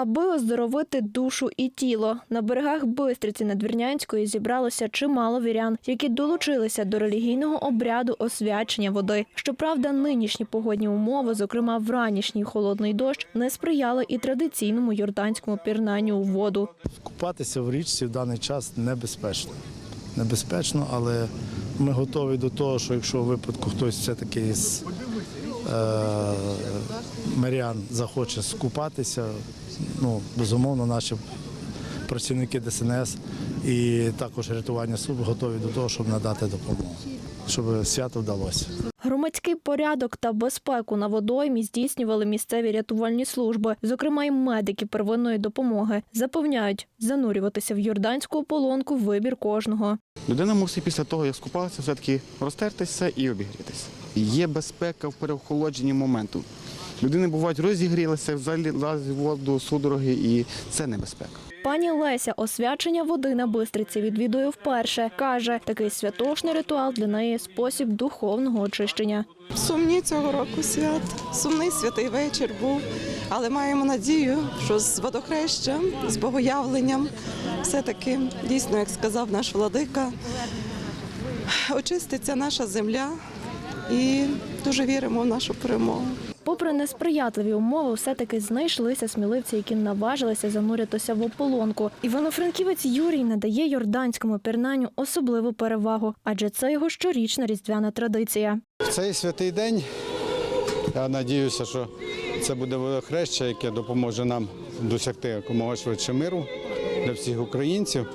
Аби оздоровити душу і тіло, на берегах Бистриці Надвірнянської зібралося чимало вірян, які долучилися до релігійного обряду освячення води. Щоправда, нинішні погодні умови, зокрема вранішній холодний дощ, не сприяли і традиційному юрданському пірнанню у воду. Купатися в річці в даний час небезпечно. Небезпечно, але ми готові до того, що якщо у випадку хтось все-таки з е, мирян захоче скупатися, ну, безумовно, наші працівники ДСНС і також рятування служб готові до того, щоб надати допомогу, щоб свято вдалося. Громадський порядок та безпеку на водоймі здійснювали місцеві рятувальні служби, зокрема й медики первинної допомоги. Запевняють, занурюватися в юрданську ополонку вибір кожного. Людина мусить після того, як скупалася, все-таки розтертися і обігрітися. Є безпека в переохолодженні моменту. Людини бувають розігрілися, залазять в воду судороги, і це небезпека. Пані Леся освячення води на Бистриці відвідує вперше. Каже, такий святошний ритуал для неї спосіб духовного очищення. Сумні цього року свят. Сумний святий вечір був, але маємо надію, що з водохрещем, з богоявленням, все-таки дійсно, як сказав наш владика, очиститься наша земля і дуже віримо в нашу перемогу. Попри несприятливі умови, все-таки знайшлися сміливці, які наважилися зануритися в ополонку. Івано-Франківець Юрій надає йорданському пірнанню особливу перевагу, адже це його щорічна різдвяна традиція. В цей святий день я надіюся, що це буде водохреща, яке допоможе нам досягти якомога швидше миру для всіх українців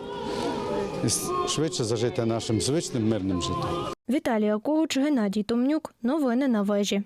і швидше зажити нашим звичним мирним життям. Віталія Когуч, Геннадій Томнюк. Новини на вежі.